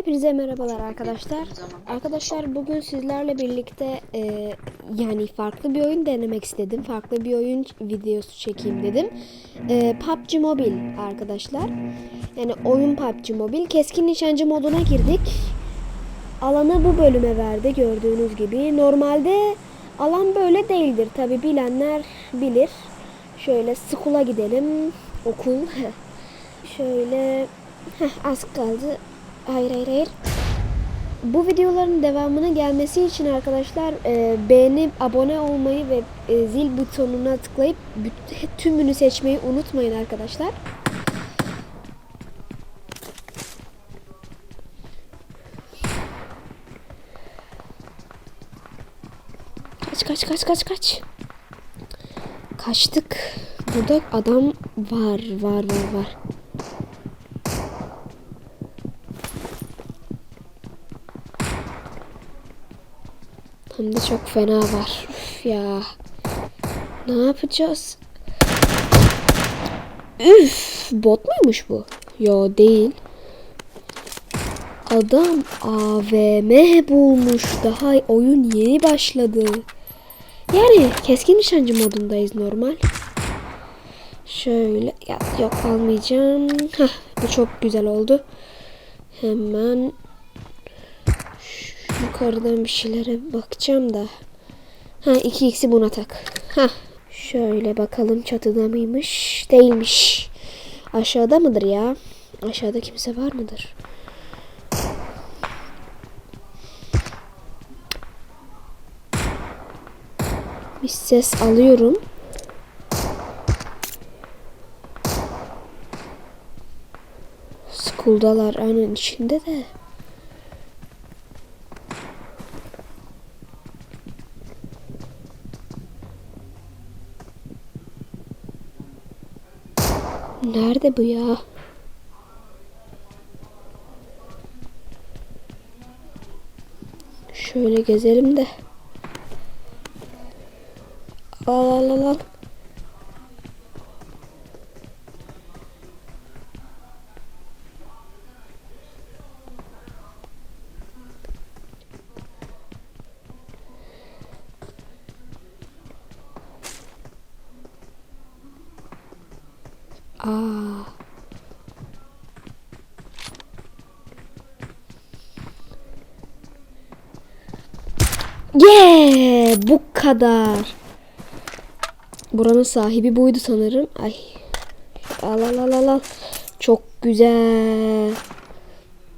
Hepinize merhabalar arkadaşlar. Arkadaşlar bugün sizlerle birlikte e, yani farklı bir oyun denemek istedim. Farklı bir oyun videosu çekeyim dedim. E, PUBG Mobile arkadaşlar. Yani oyun PUBG Mobile. Keskin nişancı moduna girdik. Alanı bu bölüme verdi gördüğünüz gibi. Normalde alan böyle değildir. Tabi bilenler bilir. Şöyle school'a gidelim. Okul. Şöyle Heh, az kaldı. Hayır hayır hayır. Bu videoların devamının gelmesi için arkadaşlar e, beğenip abone olmayı ve e, zil butonuna tıklayıp tümünü seçmeyi unutmayın arkadaşlar. Kaç kaç kaç kaç kaç. Kaçtık. Burada adam var var var var. Hem de çok fena var. Üf ya. Ne yapacağız? Üf, bot muymuş bu? Yo değil. Adam AVM bulmuş. Daha oyun yeni başladı. Yani keskin nişancı modundayız normal. Şöyle ya, yok almayacağım. Heh, bu çok güzel oldu. Hemen Yukarıdan bir şeylere bakacağım da. Ha 2x'i buna tak. Ha şöyle bakalım çatıda mıymış? Değilmiş. Aşağıda mıdır ya? Aşağıda kimse var mıdır? Bir ses alıyorum. School'dalar aynen içinde de. Nerede bu ya? Şöyle gezelim de. Al al al al. Aa. Yeah, bu kadar. Buranın sahibi buydu sanırım. Ay. Al al al al. Çok güzel.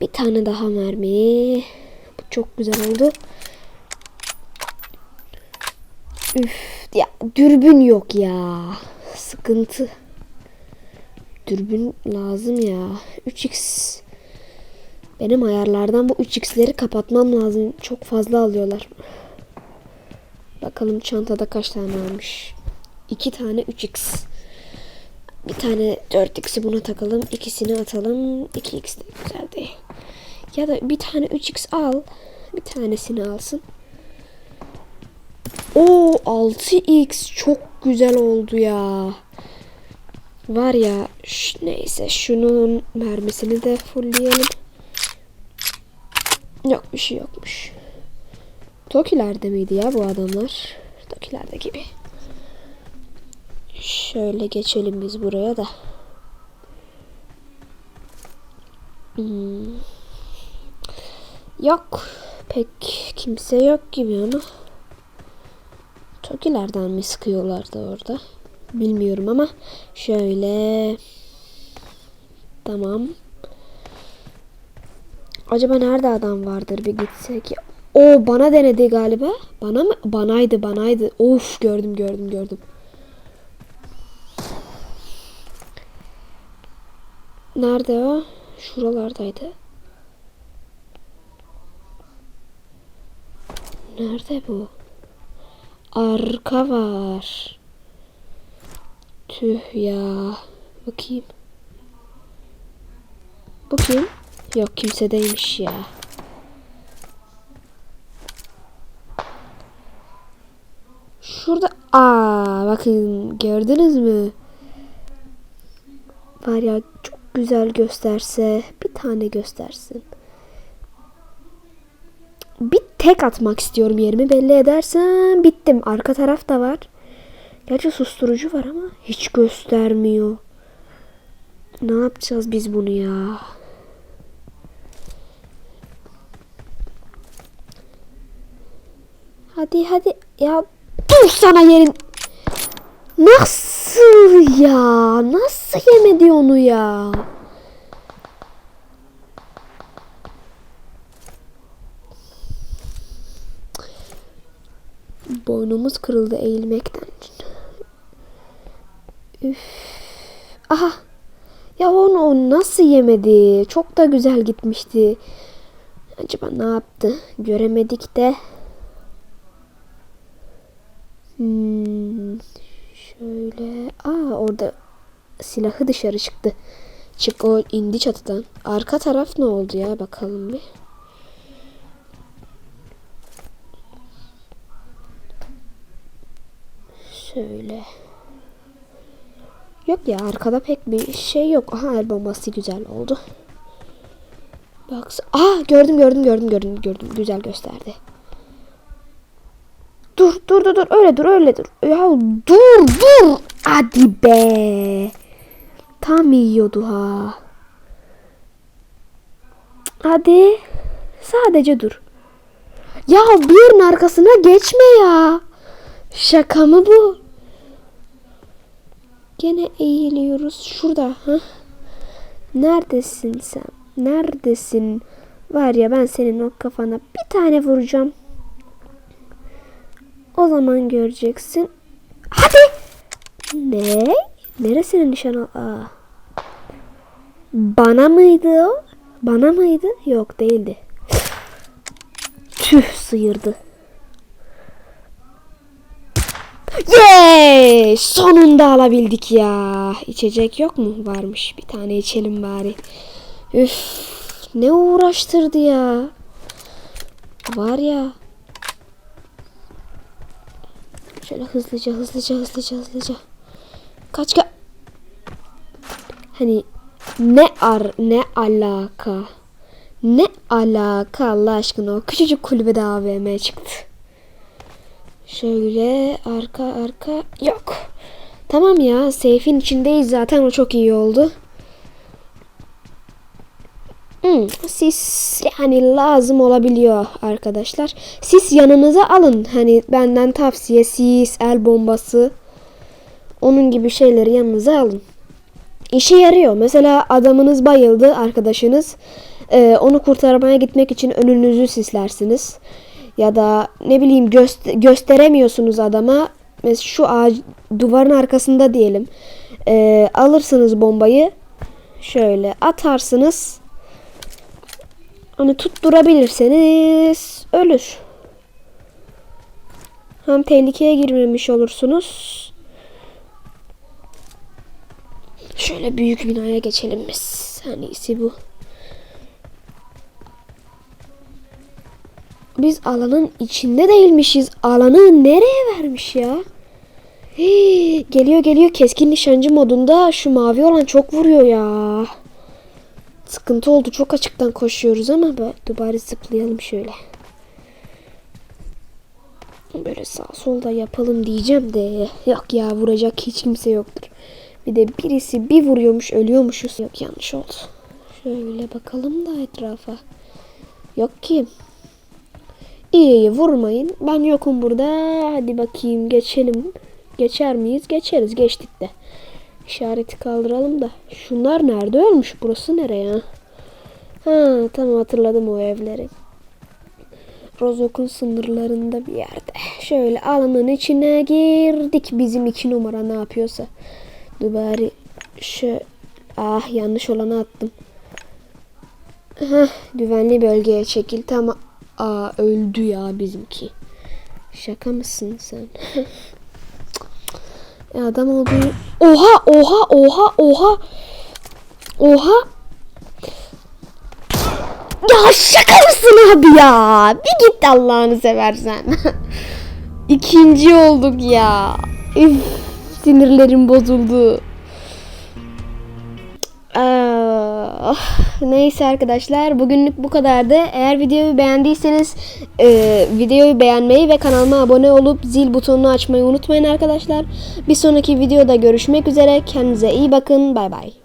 Bir tane daha mermi. Bu çok güzel oldu. Üf ya dürbün yok ya. Sıkıntı. Dürbün lazım ya. 3x. Benim ayarlardan bu 3x'leri kapatmam lazım. Çok fazla alıyorlar. Bakalım çantada kaç tane almış. 2 tane 3x. Bir tane 4x'i buna takalım. ikisini atalım. 2x de güzel. Ya da bir tane 3x al. Bir tanesini alsın. O 6x çok güzel oldu ya. Var ya neyse şunun mermisini de fullleyelim. Yok bir şey yokmuş. Tokilerde miydi ya bu adamlar? Tokilerde gibi. Şöyle geçelim biz buraya da. Hmm. Yok. Pek kimse yok gibi ama. Tokilerden mi sıkıyorlardı orada? Bilmiyorum ama şöyle tamam. Acaba nerede adam vardır bir gitsek. O bana denedi galiba. Bana mı? Banaydı banaydı. Of gördüm gördüm gördüm. Nerede o? Şuralardaydı. Nerede bu? Arka var. Tüh ya. Bakayım. Kim? Yok kimsedeymiş ya. Şurada aa bakın gördünüz mü? Var ya çok güzel gösterse bir tane göstersin. bir tek atmak istiyorum yerimi belli edersem bittim. Arka taraf da var. Gerçi susturucu var ama hiç göstermiyor. Ne yapacağız biz bunu ya? Hadi hadi ya dur sana yerin. Nasıl ya? Nasıl yemedi onu ya? Boynumuz kırıldı eğilmekten. Üf. Aha. Ya onu nasıl yemedi? Çok da güzel gitmişti. Acaba ne yaptı? Göremedik de. Hmm, şöyle. Aa orada silahı dışarı çıktı. Çık o indi çatıdan. Arka taraf ne oldu ya bakalım bir. Şöyle. Yok ya arkada pek bir şey yok. Aha el bombası güzel oldu. Bak. Aa gördüm gördüm gördüm gördüm gördüm. Güzel gösterdi. Dur dur dur dur öyle dur öyle dur. Ya dur dur. Hadi be. Tam yiyordu ha. Hadi. Sadece dur. Ya bir arkasına geçme ya. Şaka mı bu? Gene eğiliyoruz. Şurada. ha? Neredesin sen? Neredesin? Var ya ben senin o kafana bir tane vuracağım. O zaman göreceksin. Hadi. Ne? Neresine nişan al? Aa. Bana mıydı o? Bana mıydı? Yok değildi. Tüh sıyırdı. Yeee! Sonunda alabildik ya. İçecek yok mu? Varmış. Bir tane içelim bari. Üf! Ne uğraştırdı ya. Var ya. Şöyle hızlıca hızlıca hızlıca hızlıca. Kaç ka... Hani ne ar ne alaka? Ne alaka Allah aşkına o küçücük kulübede AVM çıktı. Şöyle arka arka yok. Tamam ya seyfin içindeyiz zaten o çok iyi oldu. Hmm, sis yani lazım olabiliyor arkadaşlar. Sis yanınıza alın. Hani benden tavsiye sis, el bombası. Onun gibi şeyleri yanınıza alın. İşe yarıyor. Mesela adamınız bayıldı arkadaşınız. Ee, onu kurtarmaya gitmek için önünüzü sislersiniz. Ya da ne bileyim göster- gösteremiyorsunuz adama. Mesela şu ağaç duvarın arkasında diyelim. Ee, alırsınız bombayı. Şöyle atarsınız. Hani tutturabilirseniz ölür. Hem tehlikeye girmemiş olursunuz. Şöyle büyük binaya geçelim biz. En iyisi bu. Biz alanın içinde değilmişiz. Alanı nereye vermiş ya? Hii, geliyor geliyor keskin nişancı modunda şu mavi olan çok vuruyor ya. Sıkıntı oldu. Çok açıktan koşuyoruz ama dur bari zıplayalım şöyle. Böyle sağ solda yapalım diyeceğim de yok ya vuracak hiç kimse yoktur. Bir de birisi bir vuruyormuş ölüyormuşuz. Yok yanlış oldu. Şöyle bakalım da etrafa. Yok ki. İyi vurmayın. Ben yokum burada. Hadi bakayım geçelim. Geçer miyiz? Geçeriz. Geçtik de. İşareti kaldıralım da. Şunlar nerede ölmüş? Burası nereye? Ha tamam hatırladım o evleri. Rozok'un sınırlarında bir yerde. Şöyle alanın içine girdik. Bizim iki numara ne yapıyorsa. Dur bari şu ah yanlış olanı attım. Heh, güvenli bölgeye çekil. Tamam. Aa öldü ya bizimki. Şaka mısın sen? ya adam olduğu... Oha oha oha oha. Oha. Ya şaka mısın abi ya? Bir git Allah'ını seversen. İkinci olduk ya. Üf, sinirlerim bozuldu. Oh, neyse arkadaşlar bugünlük bu kadardı. Eğer videoyu beğendiyseniz e, videoyu beğenmeyi ve kanalıma abone olup zil butonunu açmayı unutmayın arkadaşlar. Bir sonraki videoda görüşmek üzere. Kendinize iyi bakın. Bay bay.